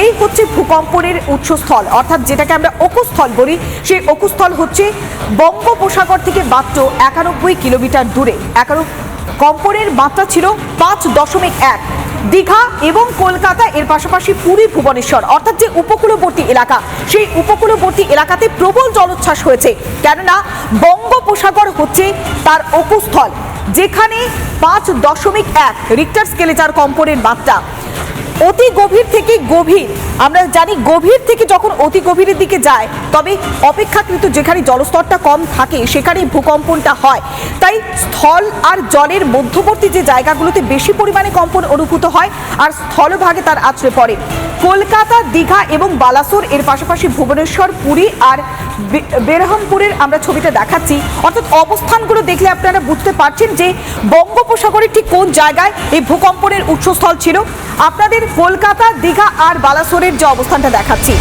এই হচ্ছে ভূকম্পনের উৎসস্থল, অর্থাৎ যেটাকে আমরা অকুস্থল বলি, সেই অকুস্থল হচ্ছে বঙ্গোপসাগর থেকে মাত্র একানব্বই কিলোমিটার দূরে। একান্ন কম্পনের মাত্রা ছিল পাঁচ দশমিক এক। দীঘা এবং কলকাতা এর পাশাপাশি পুরী, ভুবনেশ্বর, অর্থাৎ যে উপকূলবর্তী এলাকা, সেই উপকূলবর্তী এলাকাতে প্রবল জলোচ্ছ্বাস হয়েছে। কেননা বঙ্গোপসাগর হচ্ছে তার অকুস্থল, যেখানে পাঁচ দশমিক এক রিক্টার স্কেলে যার কম্পনের মাত্রা। অতি গভীর থেকে গভীর। আমরা জানি গভীর থেকে যখন অতি গভীরের দিকে যায়, তবে অপেক্ষাকৃত যেখানে জলস্তরটা কম থাকে সেখানে ভূকম্পনটা হয়। তাই স্থল আর জলের মধ্যবর্তী যে জায়গাগুলোতে বেশি পরিমাণে কম্পন অনুভূত হয়, আর স্থলভাগে তার আছড়ে পড়ে। কলকাতা, দীঘা এবং বালাসোর, এর পাশাপাশি ভুবনেশ্বর, পুরী আর বেরহমপুরের আমরা ছবিটা দেখাচ্ছি। অর্থাৎ অবস্থানগুলো দেখলে আপনারা বুঝতে পারছেন যে বঙ্গোপসাগরের ঠিক কোন জায়গায় এই ভূকম্পনের উৎসস্থল ছিল। আপনাদের কলকাতা, দীঘা আর বালাসোরের যে অবস্থানটা দেখাচ্ছি।